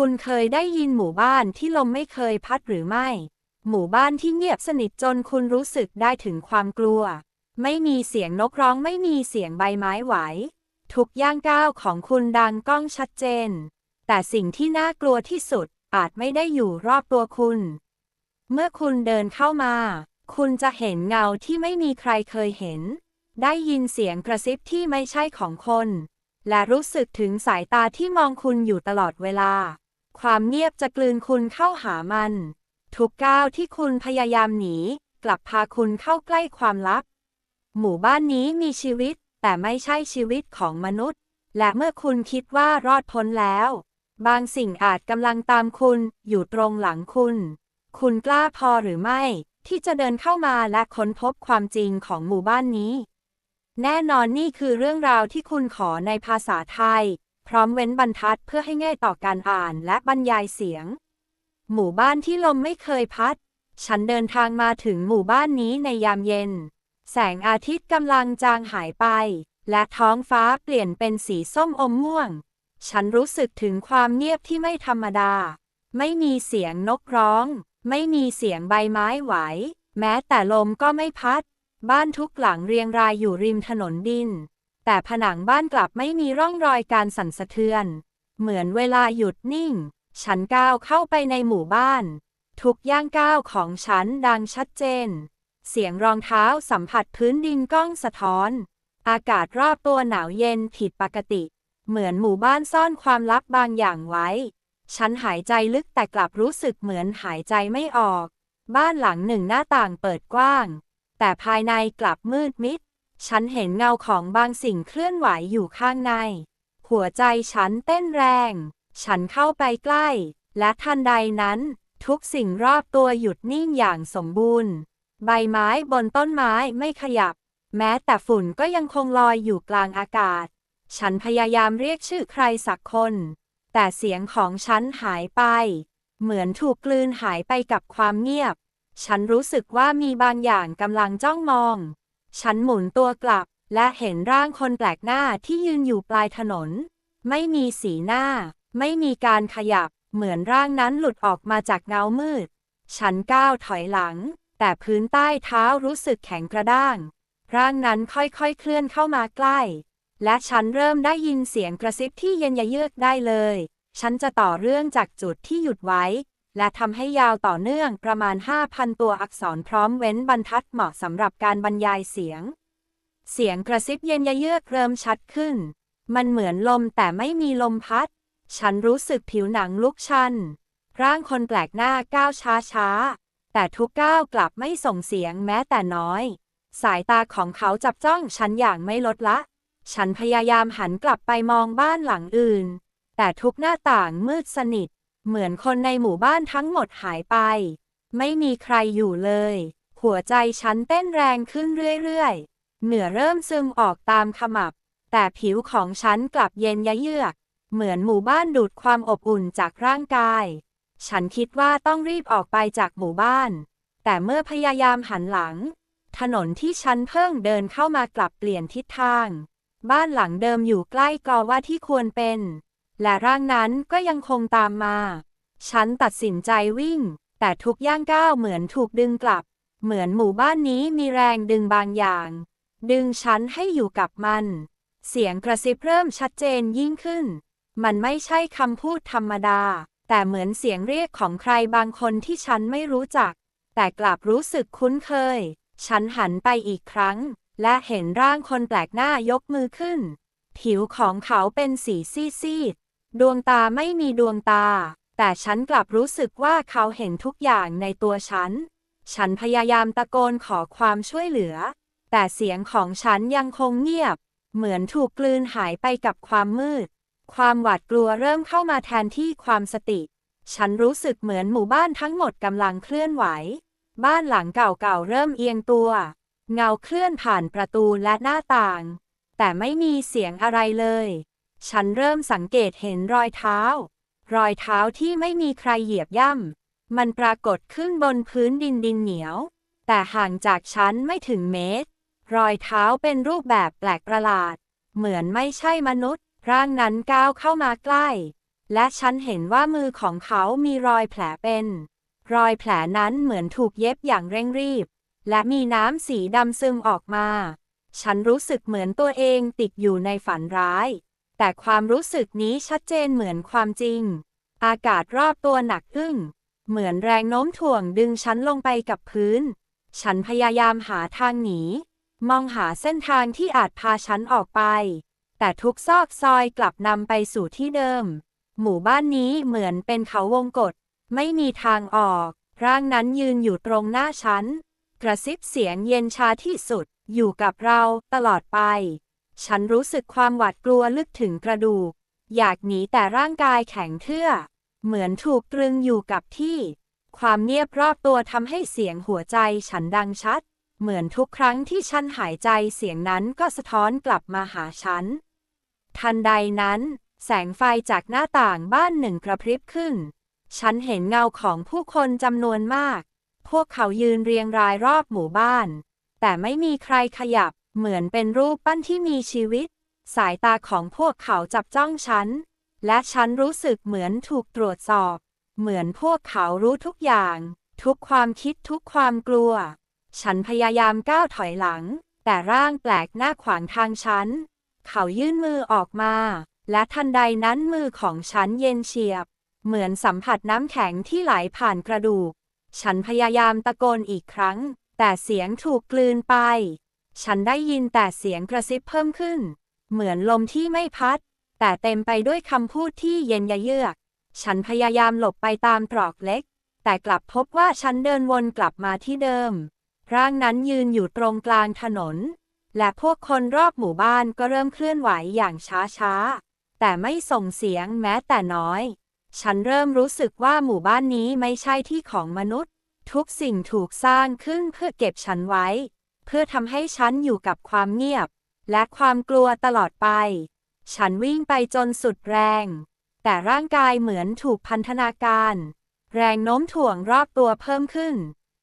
คุณเคยได้ยินหมู่บ้านที่ลมไม่เคยพัดหรือไม่ หมู่บ้านที่เงียบสนิทจนคุณรู้สึกได้ถึงความกลัว ไม่มีเสียงนกร้องไม่มีเสียงใบไม้ไหว ทุกย่างก้าวของคุณดังก้องชัดเจน แต่สิ่งที่น่ากลัวที่สุดอาจไม่ได้อยู่รอบตัวคุณ เมื่อคุณเดินเข้ามา คุณจะเห็นเงาที่ไม่มีใครเคยเห็น ได้ยินเสียงกระซิบที่ไม่ใช่ของคน และรู้สึกถึงสายตาที่มองคุณอยู่ตลอดเวลา ความเงียบจะกลืนคุณเข้าหามัน ทุกก้าวที่คุณพยายามหนี กลับพาคุณเข้าใกล้ความลับ หมู่บ้านนี้มีชีวิต แต่ไม่ใช่ชีวิตของมนุษย์ และเมื่อคุณคิดว่ารอดพ้นแล้ว บางสิ่งอาจกำลังตามคุณ อยู่ตรงหลังคุณ คุณกล้าพอหรือไม่ ที่จะเดินเข้ามาและค้นพบความจริงของหมู่บ้านนี้ แน่นอนนี่คือเรื่องราวที่คุณขอในภาษาไทย พร้อมเว้นบรรทัดเพื่อให้ง่ายต่อการอ่านและบรรยายเสียง หมู่บ้านที่ลมไม่เคยพัด ฉันเดินทางมาถึงหมู่บ้านนี้ในยามเย็น แสงอาทิตย์กำลังจางหายไป และท้องฟ้าเปลี่ยนเป็นสีส้มอมม่วง ฉันรู้สึกถึงความเงียบที่ไม่ธรรมดา ไม่มีเสียงนกร้อง ไม่มีเสียงใบไม้ไหว แม้แต่ลมก็ไม่พัด บ้านทุกหลังเรียงรายอยู่ริมถนนดิน แต่ผนังบ้านกลับไม่มีร่องรอยการสั่นสะเทือน เหมือนเวลาหยุดนิ่ง ฉันก้าวเข้าไปในหมู่บ้าน ทุกย่างก้าวของฉันดังชัดเจน เสียงรองเท้าสัมผัสพื้นดินก้องสะท้อน อากาศรอบตัวหนาวเย็นผิดปกติ เหมือนหมู่บ้านซ่อนความลับบางอย่างไว้ ฉันหายใจลึกแต่กลับรู้สึกเหมือนหายใจไม่ออก บ้านหลังหนึ่งหน้าต่างเปิดกว้าง แต่ภายในกลับมืดมิด ฉันเห็นเงาของบางสิ่งเคลื่อนไหวอยู่ข้างใน หัวใจฉันเต้นแรง ฉันเข้าไปใกล้ และทันใดนั้น ทุกสิ่งรอบตัวหยุดนิ่งอย่างสมบูรณ์ ใบไม้บนต้นไม้ไม่ขยับ แม้แต่ฝุ่นก็ยังคงลอยอยู่กลางอากาศ ฉันพยายามเรียกชื่อใครสักคน แต่เสียงของฉันหายไป เหมือนถูกกลืนหายไปกับความเงียบ ฉันรู้สึกว่ามีบางอย่างกำลังจ้องมอง ฉันหมุนตัวกลับ และเห็นร่างคนแปลกหน้าที่ยืนอยู่ปลายถนน ไม่มีสีหน้า ไม่มีการขยับ เหมือนร่างนั้นหลุดออกมาจากเงามืด ฉันก้าวถอยหลัง แต่พื้นใต้เท้ารู้สึกแข็งกระด้าง ร่างนั้นค่อยๆเคลื่อนเข้ามาใกล้ และฉันเริ่มได้ยินเสียงกระซิบที่เย็นยะเยือกได้เลย ฉันจะต่อเรื่องจากจุดที่หยุดไว้ และทำให้ยาวต่อเนื่องประมาณ 5,000 ตัวอักษรพร้อมเว้นบรรทัดเหมาะสำหรับการบรรยายเสียง เสียงกระซิบเย็นยะเยือกเริ่มชัดขึ้น มันเหมือนลมแต่ไม่มีลมพัด ฉันรู้สึกผิวหนังลุกชัน ร่างคนแปลกหน้าก้าวช้าช้าๆแต่ทุกก้าวกลับไม่ส่งเสียงแม้แต่น้อย สายตาของเขาจับจ้องฉันอย่างไม่ลดละ ฉันพยายามหันกลับไปมองบ้านหลังอื่น แต่ทุกหน้าต่างมืดสนิท เหมือนคนในหมู่บ้านทั้งหมดหายไป ไม่มีใครอยู่เลย หัวใจฉันเต้นแรงขึ้นเรื่อยๆ เหนือเริ่มซึมออกตามขมับ แต่ผิวของฉันกลับเย็นยะเยือก เหมือนหมู่บ้านดูดความอบอุ่นจากร่างกาย ฉันคิดว่าต้องรีบออกไปจากหมู่บ้าน แต่เมื่อพยายามหันหลัง ถนนที่ฉันเพิ่งเดินเข้ามากลับเปลี่ยนทิศทาง บ้านหลังเดิมอยู่ใกล้กอว่าที่ควรเป็น และร่างนั้นก็ยังคงตามมา ฉันตัดสินใจวิ่ง แต่ทุกย่างก้าวเหมือนถูกดึงกลับ เหมือนหมู่บ้านนี้มีแรงดึงบางอย่าง ดึงฉันให้อยู่กับมัน เสียงกระซิบเริ่มชัดเจนยิ่งขึ้น มันไม่ใช่คำพูดธรรมดา แต่เหมือนเสียงเรียกของใครบางคนที่ฉันไม่รู้จัก แต่กลับรู้สึกคุ้นเคย ฉันหันไปอีกครั้ง และเห็นร่างคนแปลกหน้ายกมือขึ้น ผิวของเขาเป็นสีซีดๆ ดวงตาไม่มีดวงตา แต่ฉันกลับรู้สึกว่าเขาเห็นทุกอย่างในตัวฉัน ฉันพยายามตะโกนขอความช่วยเหลือ แต่เสียงของฉันยังคงเงียบ เหมือนถูกกลืนหายไปกับความมืด ความหวาดกลัวเริ่มเข้ามาแทนที่ความสติ ฉันรู้สึกเหมือนหมู่บ้านทั้งหมดกำลังเคลื่อนไหว บ้านหลังเก่าๆเริ่มเอียงตัว เงาเคลื่อนผ่านประตูและหน้าต่าง แต่ไม่มีเสียงอะไรเลย ฉันเริ่มสังเกตเห็นรอยเท้า รอยเท้าที่ไม่มีใครเหยียบย่ำ มันปรากฏขึ้นบนพื้นดินดินเหนียว แต่ห่างจากฉันไม่ถึงเมตร รอยเท้าเป็นรูปแบบแปลกประหลาด เหมือนไม่ใช่มนุษย์ ร่างนั้นก้าวเข้ามาใกล้ และฉันเห็นว่ามือของเขามีรอยแผลเป็น รอยแผลนั้นเหมือนถูกเย็บอย่างเร่งรีบ และมีน้ำสีดำซึมออกมา ฉันรู้สึกเหมือนตัวเองติดอยู่ในฝันร้าย แต่ความรู้สึกนี้ชัดเจนเหมือนความจริง อากาศรอบตัวหนักอึ้ง เหมือนแรงโน้มถ่วงดึงฉันลงไปกับพื้น ฉันพยายามหาทางหนี มองหาเส้นทางที่อาจพาฉันออกไป แต่ทุกซอกซอยกลับนำไปสู่ที่เดิม หมู่บ้านนี้เหมือนเป็นเขาวงกฏไม่มีทางออก ร่างนั้นยืนอยู่ตรงหน้าฉัน กระซิบเสียงเย็นชาที่สุด อยู่กับเราตลอดไป ฉันรู้สึกความหวาดกลัวลึกถึงกระดูก อยากหนีแต่ร่างกายแข็งเทื่อ เหมือนถูกตรึงอยู่กับที่ ความเงียบรอบตัวทำให้เสียงหัวใจฉันดังชัด เหมือนทุกครั้งที่ฉันหายใจเสียงนั้นก็สะท้อนกลับมาหาฉัน ทันใดนั้น แสงไฟจากหน้าต่างบ้านหนึ่งกระพริบขึ้น ฉันเห็นเงาของผู้คนจำนวนมาก พวกเขายืนเรียงรายรอบหมู่บ้าน แต่ไม่มีใครขยับ เหมือนเป็นรูปปั้นที่มีชีวิต สายตาของพวกเขาจับจ้องฉัน และฉันรู้สึกเหมือนถูกตรวจสอบ เหมือนพวกเขารู้ทุกอย่าง ทุกความคิดทุกความกลัว ฉันพยายามก้าวถอยหลัง แต่ร่างแปลกหน้าขวางทางฉัน เขายื่นมือออกมา และทันใดนั้นมือของฉันเย็นเฉียบ เหมือนสัมผัสน้ำแข็งที่ไหลผ่านกระดูก ฉันพยายามตะโกนอีกครั้ง แต่เสียงถูกกลืนไป ฉันได้ยินแต่เสียงกระซิบเพิ่มขึ้น เหมือนลมที่ไม่พัด แต่เต็มไปด้วยคำพูดที่เย็นยะเยือก ฉันพยายามหลบไปตามตรอกเล็ก แต่กลับพบว่าฉันเดินวนกลับมาที่เดิม ร่างนั้นยืนอยู่ตรงกลางถนน และพวกคนรอบหมู่บ้านก็เริ่มเคลื่อนไหวอย่างช้าๆ แต่ไม่ส่งเสียงแม้แต่น้อย ฉันเริ่มรู้สึกว่าหมู่บ้านนี้ไม่ใช่ที่ของมนุษย์ ทุกสิ่งถูกสร้างขึ้นเพื่อเก็บฉันไว้ เพื่อทำให้ฉันอยู่กับความเงียบ และความกลัวตลอดไป ฉันวิ่งไปจนสุดแรง แต่ร่างกายเหมือนถูกพันธนาการ แรงโน้มถ่วงรอบตัวเพิ่มขึ้น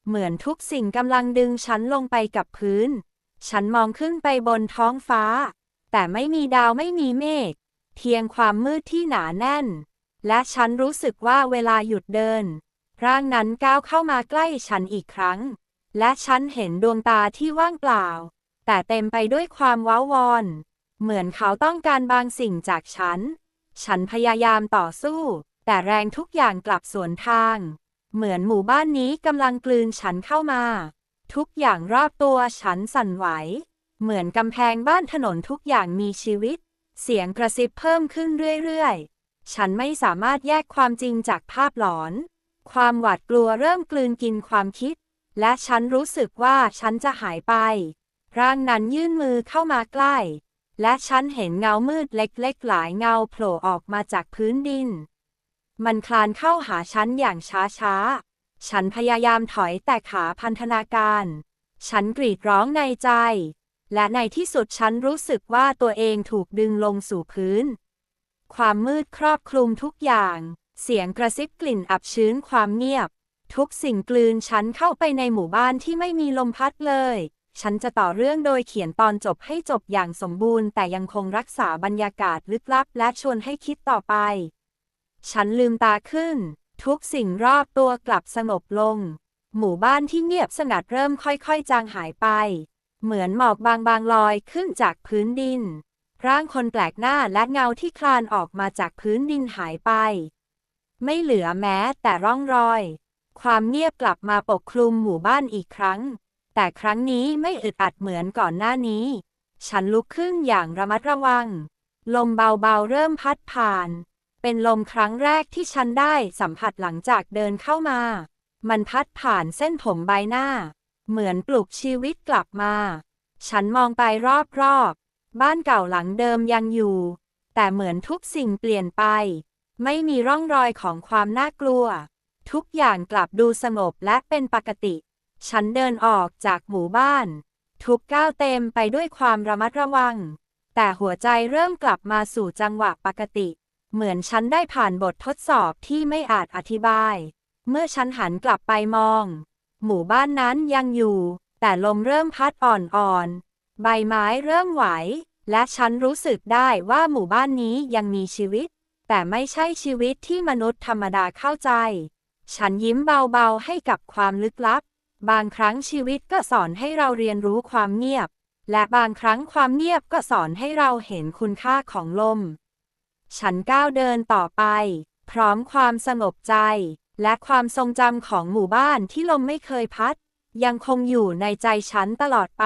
เหมือนทุกสิ่งกำลังดึงฉันลงไปกับพื้น ฉันมองขึ้นไปบนท้องฟ้า แต่ไม่มีดาวไม่มีเมฆ เพียงความมืดที่หนาแน่น และฉันรู้สึกว่าเวลาหยุดเดิน ร่างนั้นก้าวเข้ามาใกล้ฉันอีกครั้ง และฉันเห็นดวงตาที่ว่างเปล่า แต่เต็มไปด้วยความว้าวอน เหมือนเขาต้องการบางสิ่งจากฉัน ฉันพยายามต่อสู้ แต่แรงทุกอย่างกลับสวนทาง เหมือนหมู่บ้านนี้กำลังกลืนฉันเข้ามา ทุกอย่างรอบตัวฉันสั่นไหว เหมือนกำแพงบ้านถนนทุกอย่างมีชีวิต เสียงกระซิบเพิ่มขึ้นเรื่อยๆ ฉันไม่สามารถแยกความจริงจากภาพหลอน ความหวาดกลัวเริ่มกลืนกินความคิด และฉันรู้สึกว่าฉันจะหายไป ร่างนั้นยื่นมือเข้ามาใกล้ และฉันเห็นเงามืดเล็กๆหลายเงาโผล่ออกมาจากพื้นดิน มันคลานเข้าหาฉันอย่างช้าๆ ฉันพยายามถอยแต่ขาพันธนาการ ฉันกรีดร้องในใจ และในที่สุดฉันรู้สึกว่าตัวเองถูกดึงลงสู่พื้น ความมืดครอบคลุมทุกอย่าง เสียงกระซิบกลิ่นอับชื้นความเงียบ ทุกสิ่งกลืนฉันเข้าไปในหมู่บ้านที่ไม่มีลมพัดเลย ฉันจะต่อเรื่องโดยเขียนตอนจบให้จบอย่างสมบูรณ์ แต่ยังคงรักษาบรรยากาศลึกลับ และชวนให้คิดต่อไป ฉันลืมตาขึ้น ทุกสิ่งรอบตัวกลับสงบลง หมู่บ้านที่เงียบสงัดเริ่มค่อยๆ จางหายไป เหมือนหมอกบางๆลอยขึ้นจากพื้นดิน ร่างคนแปลกหน้าและเงาที่คลานออกมาจากพื้นดินหายไป ไม่เหลือแม้แต่ร่องรอย ความเงียบกลับมาปกคลุมหมู่บ้านอีกครั้ง แต่ครั้งนี้ไม่อึดอัดเหมือนก่อนหน้านี้ ฉันลุกขึ้นอย่างระมัดระวัง ลมเบาๆเริ่มพัดผ่าน เป็นลมครั้งแรกที่ฉันได้สัมผัสหลังจากเดินเข้ามา มันพัดผ่านเส้นผมใบหน้า เหมือนปลุกชีวิตกลับมา ฉันมองไปรอบๆ บ้านเก่าหลังเดิมยังอยู่ แต่เหมือนทุกสิ่งเปลี่ยนไป ไม่มีร่องรอยของความน่ากลัว ทุกอย่างกลับดูสงบและเป็นปกติ ฉันเดินออกจากหมู่บ้าน ทุกก้าวเต็มไปด้วยความระมัดระวัง แต่หัวใจเริ่มกลับมาสู่จังหวะปกติ เหมือนฉันได้ผ่านบททดสอบที่ไม่อาจอธิบาย เมื่อฉันหันกลับไปมอง หมู่บ้านนั้นยังอยู่ แต่ลมเริ่มพัดอ่อนๆ ใบไม้เริ่มไหว และฉันรู้สึกได้ว่าหมู่บ้านนี้ยังมีชีวิต แต่ไม่ใช่ชีวิตที่มนุษย์ธรรมดาเข้าใจ ฉันยิ้มเบาๆให้กับความลึกลับ บางครั้งชีวิตก็สอนให้เราเรียนรู้ความเงียบ และบางครั้งความเงียบก็สอนให้เราเห็นคุณค่าของลม ฉันก้าวเดินต่อไป พร้อมความสงบใจ และความทรงจำของหมู่บ้านที่ลมไม่เคยพัด ยังคงอยู่ในใจฉันตลอดไป